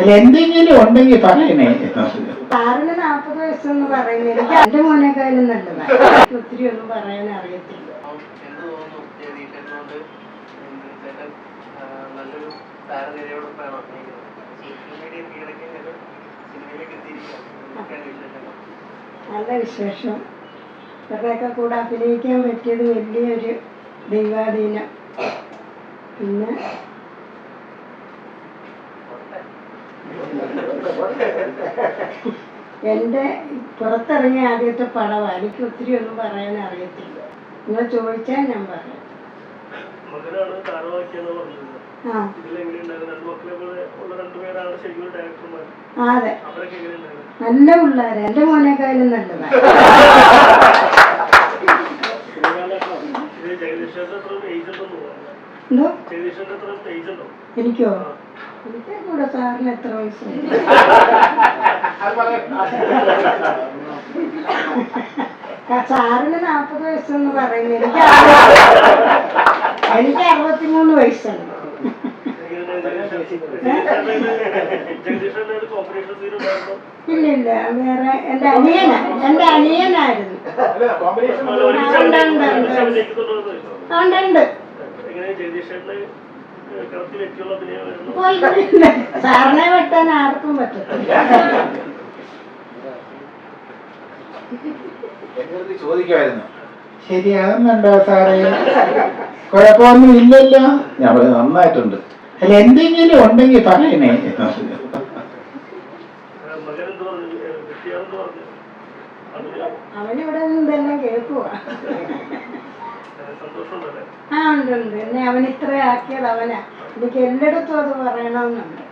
അല്ല എന്തെങ്കിലും ഉണ്ടെങ്കിൽ പറയണേ. സാറിന് നാൽപ്പത് വയസ്സെന്ന് പറയുന്നത് മോനേക്കാളും നല്ലതാണ്. ഒത്തിരി ഒന്നും പറയാൻ അറിയത്തില്ല. നല്ല വിശേഷം. ഇവരുടെയൊക്കെ കൂടെ അഭിനയിക്കാൻ പറ്റിയത് വലിയൊരു ദൈവാധീനം. പിന്നെ എന്റെ പുറത്തിറങ്ങിയ ആദ്യത്തെ പടമാണ് എനിക്ക് ഒത്തിരി ഒന്നും പറയാൻ അറിയത്തില്ല. നിങ്ങൾ ചോദിച്ചാൽ ഞാൻ പറയാം. അതെ. നല്ല പിള്ളേരെ. എന്റെ മോനേക്കാളും നല്ലതാണ് എന്തോ? എനിക്ക്? കൂടെ സാറിന് എത്ര വയസ്സുണ്ട് സാറിന് നാൽപ്പത് വയസ്സെന്ന് പറയുന്നത് എനിക്ക് എനിക്ക് അറുപത്തിമൂന്ന് വയസ്സുണ്ട് ഇല്ല ഇല്ല വേറെ എന്റെ അനിയനാ എന്റെ അനിയനായിരുന്നു. ഉണ്ട് ഉണ്ട് സാറിനെ വെട്ടാൻ ആർക്കും പറ്റത്തില്ല. ചോദിക്കുമായിരുന്നു. ശരിയാകുന്നുണ്ടോ സാറേ? കുഴപ്പമൊന്നും ഇല്ലല്ലോ. ഞാൻ പറഞ്ഞു നന്നായിട്ടുണ്ട്. അല്ല എന്തെങ്കിലും ഉണ്ടെങ്കിൽ പറയണേ. അവനിവിടെ നിന്ന് കേൾക്കുക ആ ഉണ്ട് ഉണ്ട്. എന്നെ അവൻ ഇത്ര ആക്കിയത് അവനാ. എനിക്ക് എല്ലായിടത്തും അത് പറയണമെന്നുണ്ട്.